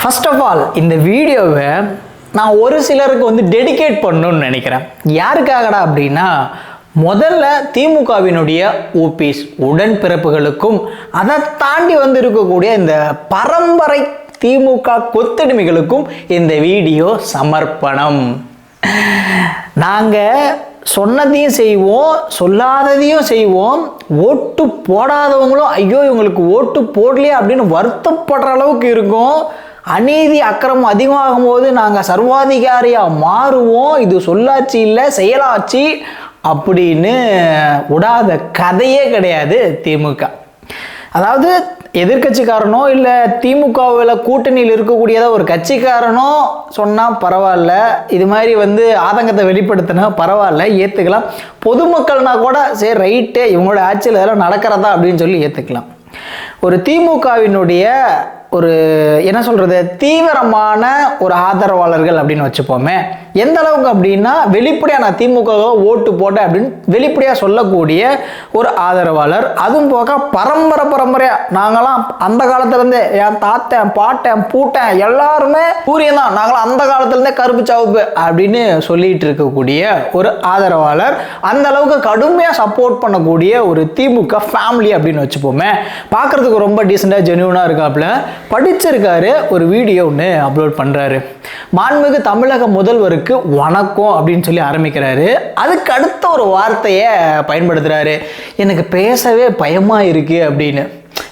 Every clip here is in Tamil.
ஃபர்ஸ்ட் ஆஃப் ஆல் இந்த வீடியோவை நான் ஒரு சிலருக்கு வந்து டெடிகேட் பண்ணணும்னு நினைக்கிறேன். யாருக்காகடா அப்படின்னா முதல்ல திமுகவினுடைய ஓபிஸ் உடன்பிறப்புகளுக்கும் அதை தாண்டி வந்து இருக்கக்கூடிய இந்த பரம்பரை திமுக கொத்தடிமைகளுக்கும் இந்த வீடியோ சமர்ப்பணம். நாங்கள் சொன்னதையும் செய்வோம் சொல்லாததையும் செய்வோம். ஓட்டு போடாதவங்களும் ஐயோ இவங்களுக்கு ஓட்டு போடலையே அப்படின்னு வருத்தப்படுற அளவுக்கு இருக்கும். அநீதி அக்கிரமம் அதிகமாகும் போது நாங்கள் சர்வாதிகாரியாக மாறுவோம். இது சொல்லாட்சி இல்லை செயலாட்சி அப்படின்னு விடாத கதையே கிடையாது திமுக. அதாவது எதிர்க்கட்சிக்காரனோ இல்லை திமுகவில் கூட்டணியில் இருக்கக்கூடியதா ஒரு கட்சிக்காரனோ சொன்னால் பரவாயில்ல. இது மாதிரி வந்து ஆதங்கத்தை வெளிப்படுத்தினா பரவாயில்ல ஏற்றுக்கலாம் பொதுமக்கள்னா கூட சரி ரைட்டு இவங்களோட ஆட்சியில் இதெல்லாம் நடக்கிறதா அப்படின்னு சொல்லி ஏற்றுக்கலாம் ஒரு திமுகவினுடைய ஒரு என்ன சொல்கிறது தீவிரமான ஒரு ஆதரவாளர்கள் அப்படின்னு வச்சுப்போமே. எந்த அளவுக்கு அப்படின்னா வெளிப்படையாக நான் திமுக ஓட்டு போட்டேன் அப்படின்னு வெளிப்படையாக சொல்லக்கூடிய ஒரு ஆதரவாளர். அதுவும் போக பரம்பரை பரம்பரையாக நாங்களாம் அந்த காலத்துலேருந்தே என் தாத்தன் பாட்டன் பூட்டன் எல்லாருமே சூரியன் தான் நாங்களாம் அந்த காலத்துலேருந்தே கருப்பு சவுப்பு அப்படின்னு சொல்லிட்டு இருக்கக்கூடிய ஒரு ஆதரவாளர். அந்த அளவுக்கு கடுமையாக சப்போர்ட் பண்ணக்கூடிய ஒரு திமுக ஃபேமிலி அப்படின்னு வச்சுப்போமே. பார்க்குறதுக்கு ரொம்ப டீசெண்டாக ஜென்யூனாக இருக்காப்புல படிச்சிருக்காரு ஒரு வீடியோ ஒன்று அப்லோட் பண்ணுறாரு மாண்புமிகு தமிழக முதல்வருக்கு வணக்கம் அப்படின்னு சொல்லி ஆரம்பிக்கிறாரு. அதுக்கு அடுத்த ஒரு வார்த்தையை பயன்படுத்துகிறாரு எனக்கு பேசவே பயமாக இருக்குது அப்படின்னு.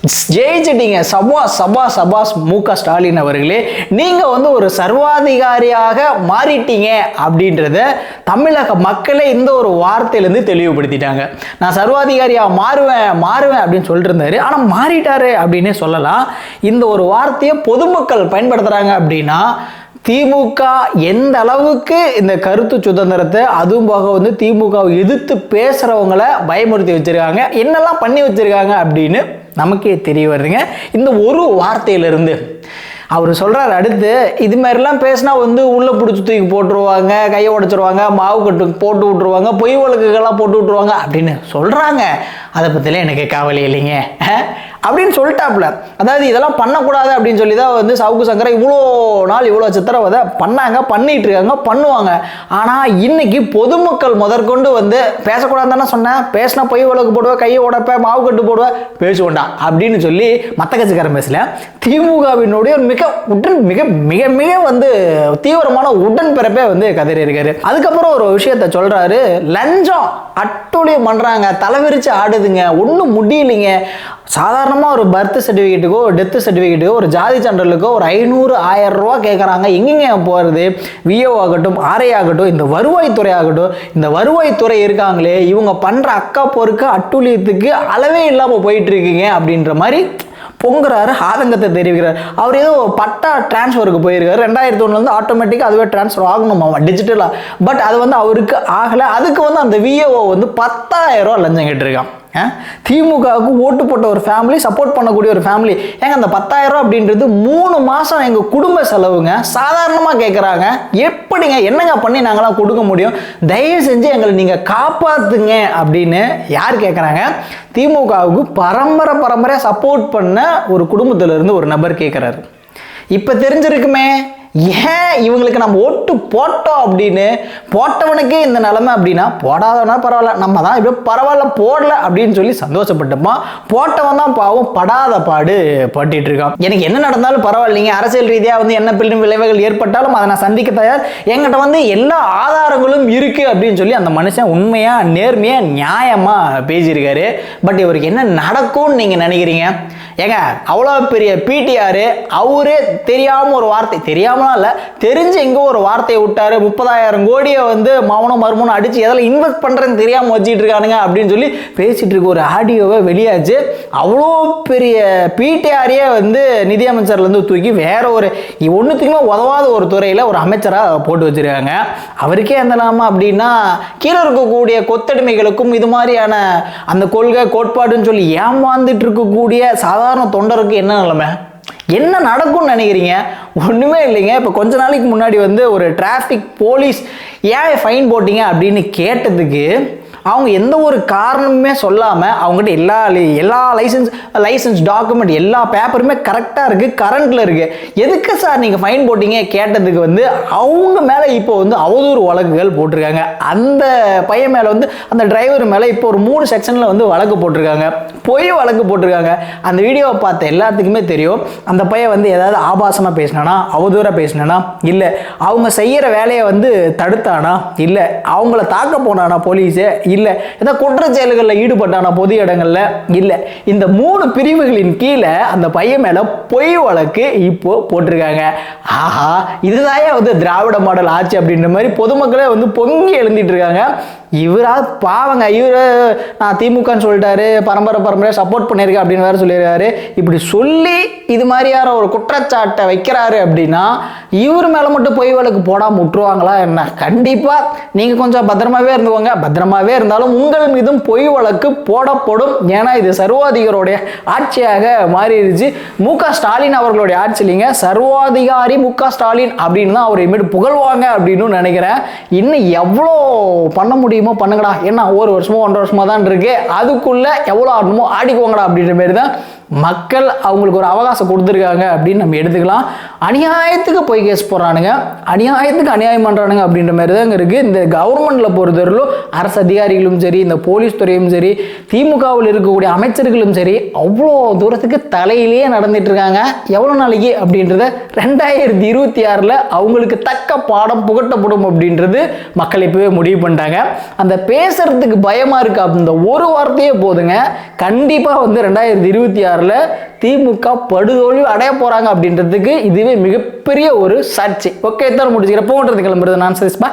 ஜெயிச்சிட்டீங்க. சபாஸ் சபா சபாஸ் மு க ஸ்டாலின் அவர்களே நீங்கள் வந்து ஒரு சர்வாதிகாரியாக மாறிட்டீங்க அப்படின்றத தமிழக மக்களே இந்த ஒரு வார்த்தையிலேருந்து தெளிவுபடுத்திட்டாங்க. நான் சர்வாதிகாரியாக மாறுவேன் மாறுவேன் அப்படின்னு சொல்லிட்டு இருந்தாரு ஆனால் மாறிட்டாரு அப்படின்னே சொல்லலாம். இந்த ஒரு வார்த்தையை பொதுமக்கள் பயன்படுத்துகிறாங்க அப்படின்னா திமுக எந்த அளவுக்கு இந்த கருத்து சுதந்திரத்தை அதுவும் போக வந்து திமுகவை எதிர்த்து பேசுகிறவங்களை பயமுறுத்தி வச்சிருக்காங்க என்னெல்லாம் பண்ணி வச்சிருக்காங்க அப்படின்னு நமக்கே தெரிய வருதுங்க. இந்த ஒரு வார்த்தையிலிருந்து அவர் சொல்கிறார் அடுத்து இது மாதிரிலாம் பேசினா வந்து உள்ளே பிடிச்சி தூக்கி போட்டுருவாங்க கையை உடச்சிருவாங்க மாவு கட்டு போட்டு விட்ருவாங்க பொய் வழக்குகள்லாம் போட்டு விட்ருவாங்க அப்படின்னு சொல்கிறாங்க அதை பற்றிலாம் எனக்கு கவலை இல்லைங்க. அப்படின்னு சொல்லிட்டாப்புல. அதாவது இதெல்லாம் பண்ணக்கூடாது அப்படின்னு சொல்லி தான் வந்து சவுக்கு சங்கரை இவ்வளோ நாள் இவ்வளோ சித்திரவதை பண்ணாங்க பண்ணிட்டு இருக்காங்க பண்ணுவாங்க. ஆனால் இன்னைக்கு பொதுமக்கள் முதற்கொண்டு வந்து பேசக்கூடாது தானே சொன்னேன் பேசினா பொய் வழக்கு போடுவேன் கையை உடப்பேன் மாவு கட்டு போடுவேன் பேசுவோண்டா அப்படின்னு சொல்லி மற்ற கட்சிக்காரன் பேசல. திமுகவினுடைய ஒரு மிக உடன் மிக மிக மிக வந்து தீவிரமான உடன்பிறப்பே வந்து கதறி இருக்காரு. அதுக்கப்புறம் ஒரு விஷயத்த சொல்றாரு. லஞ்சம் அட்டூழியம் பண்றாங்க. தலைவிரிச்சு ஆடுதுங்க. ஒன்றும் முடியலைங்க. சாதாரணமாக ஒரு பர்த் சர்டிஃபிகேட்டுக்கோ டெத் சர்டிஃபிகேட்டுக்கோ ஒரு ஜாதி சான்றிதழுக்கோ ஒரு ஐநூறு ஆயிரம் ரூபா கேட்குறாங்க எங்கெங்க போகிறது விஓ ஆகட்டும் ஆர்ஐ ஆகட்டும் இந்த வருவாய்த்துறை ஆகட்டும் இந்த வருவாய்த்துறை இருக்காங்களே. இவங்க பண்ணுற அக்கா பொறுக்க அட்டூழியத்துக்கு அளவே இல்லாமல் போயிட்டு இருக்கீங்க அப்படின்ற மாதிரி பொங்குறாரு ஆதங்கத்தை தெரிவிக்கிறார். அவர் ஏதோ பட்டா டிரான்ஸ்ஃபருக்கு போயிருக்காரு. ரெண்டாயிரத்தி ஒன்றுலேருந்து ஆட்டோமேட்டிக்காக அதுவே டிரான்ஸ்ஃபர் ஆகணுமா? டிஜிட்டலாக பட் அது வந்து அவருக்கு ஆகலை. அதுக்கு வந்து அந்த விஏஓ வந்து பத்தாயிரம் ரூபா லஞ்சம் கேட்டிருக்கான். திமுகவுக்கு ஓட்டு போட்ட ஒரு ஃபேமிலி சப்போர்ட் பண்ணக்கூடிய ஒரு ஃபேமிலி ஏங்க அந்த பத்தாயிரம் ரூபா அப்படின்றது மூணு மாதம் எங்கள் குடும்ப செலவுங்க. சாதாரணமாக கேட்குறாங்க எப்படிங்க என்னங்க பண்ணி நாங்களாம் கொடுக்க முடியும்? தயவு செஞ்சு எங்களை நீங்கள் காப்பாற்றுங்க அப்படின்னு யார் கேட்குறாங்க திமுகவுக்கு பரம்பரை பரம்பரையாக சப்போர்ட் பண்ண ஒரு குடும்பத்திலிருந்து ஒரு நபர் கேட்குறாரு இப்போ தெரிஞ்சிருக்குமே ஏன் இவங்களுக்கு நம்ம ஓட்டு போட்டோம் அப்படின்னு? போட்டவனுக்கே இந்த நிலைமை அப்படின்னா போடாதவனா பரவாயில்ல நம்ம தான் இப்போ பரவாயில்ல போடல அப்படின்னு சொல்லி சந்தோஷப்பட்டுமா போட்டவன் தான் பாவம் படாத பாடு பட்டுட்டு இருக்கான். எனக்கு என்ன நடந்தாலும் பரவாயில்லைங்க அரசியல் ரீதியாக வந்து என்ன பின்னும் விளைவுகள் ஏற்பட்டாலும் அதை நான் சந்திக்க தயார். என்கிட்ட வந்து எல்லா ஆதாரங்களும் இருக்கு அப்படின்னு சொல்லி அந்த மனுஷன் உண்மையா நேர்மையா நியாயமா பேசியிருக்காரு. பட் இவருக்கு என்ன நடக்கும்னு நீங்க நினைக்கிறீங்க? ஏங்க அவ்வளோ பெரிய பிடிஆர் அவரே தெரியாமல் ஒரு வார்த்தை தெரியாமல் இல்லை தெரிஞ்சு எங்கோ ஒரு வார்த்தையை விட்டாரு முப்பதாயிரம் கோடியை வந்து மௌனம் மர்மனம் அடித்து எதில் இன்வெஸ்ட் பண்ணுறேன்னு தெரியாமல் வச்சுட்டு இருக்கானுங்க அப்படின்னு சொல்லி பேசிகிட்டு இருக்க ஒரு ஆடியோவை வெளியாச்சு. அவ்வளோ பெரிய பிடிஆரையே வந்து நிதியமைச்சர்லேருந்து தூக்கி வேற ஒரு ஒன்றுத்துக்குமே உதவாத ஒரு துறையில் ஒரு அமைச்சராக போட்டு வச்சிருக்காங்க. அவருக்கே எந்த நாம அப்படின்னா கீழே இருக்கக்கூடிய கொத்தடிமைகளுக்கும் இது மாதிரியான அந்த கொள்கை கோட்பாடுன்னு சொல்லி ஏமாந்துட்டு இருக்கக்கூடிய சாதாரண தொண்டருக்கு என்ன நிலைமை? என்ன நடக்கும்னு நினைக்கிறீங்க? ஒன்றுமே இல்லைங்க. இப்போ கொஞ்ச நாளைக்கு முன்னாடி வந்து ஒரு டிராஃபிக் போலீஸ் ஏன் ஃபைன் போட்டீங்க அப்படின்னு கேட்டதுக்கு அவங்க எந்த ஒரு காரணமுமே சொல்லாமல் அவங்ககிட்ட எல்லா எல்லா லைசன்ஸ் லைசன்ஸ் டாக்குமெண்ட் எல்லா பேப்பருமே கரெக்டாக இருக்குது கரண்ட்டில் இருக்குது எதுக்கு சார் நீங்கள் ஃபைன் போட்டீங்க? கேட்டதுக்கு வந்து அவங்க மேலே இப்போ வந்து அவதூறு வழக்குகள் போட்டிருக்காங்க. அந்த பையன் மேலே வந்து அந்த டிரைவர் மேலே இப்போ ஒரு மூணு செக்ஷனில் வந்து வழக்கு போட்டிருக்காங்க. பொய் வழக்கு போட்டிருக்காங்க. அந்த வீடியோவை பார்த்த எல்லாத்துக்குமே தெரியும். அந்த பையன் வந்து ஏதாவது ஆபாசமாக பேசினானா? அவதூறாக பேசினானா? இல்லை. அவங்க செய்கிற வேலையை வந்து தடுத்தானா? இல்லை. அவங்கள தாக்க போனானா? போலீஸு இல்லை. ஏதோ குற்ற செயல்களில் ஈடுபட்டான பொது இடங்களில்? இல்லை. இந்த மூணு பிரிவுகளின் கீழே அந்த பையன் மேலே பொய் வழக்கு இப்போ போட்டிருக்காங்க. ஆஹா இதுதான் வந்து திராவிட மாடல் ஆட்சி அப்படின்ற மாதிரி பொதுமக்களே வந்து பொங்கி எழுந்திட்டு இருக்காங்க. இவரா பாவங்க இவர் நான் திமுகன்னு சொல்லிட்டாரு பரம்பரை பரம்பரையாக சப்போர்ட் பண்ணியிருக்கேன் அப்படின்னு வேற சொல்லியிருக்காரு. இப்படி சொல்லி இது மாதிரியான ஒரு குற்றச்சாட்டை வைக்கிறாரு அப்படின்னா இவர் மேலே மட்டும் பொய் வழக்கு போடாம விட்டுருவாங்களா என்ன? கண்டிப்பாக நீங்கள் கொஞ்சம் பத்திரமாவே இருந்துக்கோங்க. பத்திரமாவே இருந்தாலும் உங்கள் மீதும் பொய் வழக்கு போடப்படும். ஏன்னா இது சர்வாதிகாரோடைய ஆட்சியாக மாறிடுச்சு. மு க ஸ்டாலின் அவர்களுடைய ஆட்சியிலிங்க சர்வாதிகாரி மு க ஸ்டாலின் அப்படின்னு தான் அவர் இனிமேட்டு புகழ்வாங்க அப்படின்னு நினைக்கிறேன். இன்னும் எவ்வளோ பண்ண முடியுமோ பண்ணுங்கடா. என்ன ஒரு வருஷமோ ஒன்றரை வருஷமா தான் இருக்கு. அதுக்குள்ள எவ்வளோ ஆடணுமோ ஆடிக்குவோங்கடா அப்படின்ற மாரி தான் மக்கள் அவங்களுக்கு ஒரு அவகாசம் கொடுத்துருக்காங்க அப்படின்னு நம்ம எடுத்துக்கலாம். அநியாயத்துக்கு போய் கேஸ் போடுறானுங்க. அநியாயத்துக்கு அநியாயம் பண்ணுறானுங்க அப்படின்ற மாதிரி தான் இருக்குது இந்த கவர்மெண்ட்டில் பொறுத்தவரையிலும் அரசு அதிகாரிகளும் சரி இந்த போலீஸ் துறையும் சரி திமுகவில் இருக்கக்கூடிய அமைச்சர்களும் சரி அவ்வளோ தூரத்துக்கு தலையிலேயே நடந்துட்டு இருக்காங்க. எவ்வளோ நாளைக்கு அப்படின்றத ரெண்டாயிரத்தி இருபத்தி ஆறில் அவங்களுக்கு தக்க பாடம் புகட்டப்படும் அப்படின்றது மக்கள் இப்போவே முடிவு பண்ணிட்டாங்க. அந்த பேசுறதுக்கு பயமாக இருக்கா. அந்த ஒரு வார்த்தையே போதுங்க. கண்டிப்பாக வந்து ரெண்டாயிரத்தி இருபத்தி ஆறு ஆறில் திமுக படுதோல்வி அடைய போகிறாங்க அப்படின்றதுக்கு இதுவே மிகப்பெரிய ஒரு சாட்சி. ஓகே தான் முடிச்சுக்கிறேன். போன்றது கிளம்புறது நான் சரிஸ்பா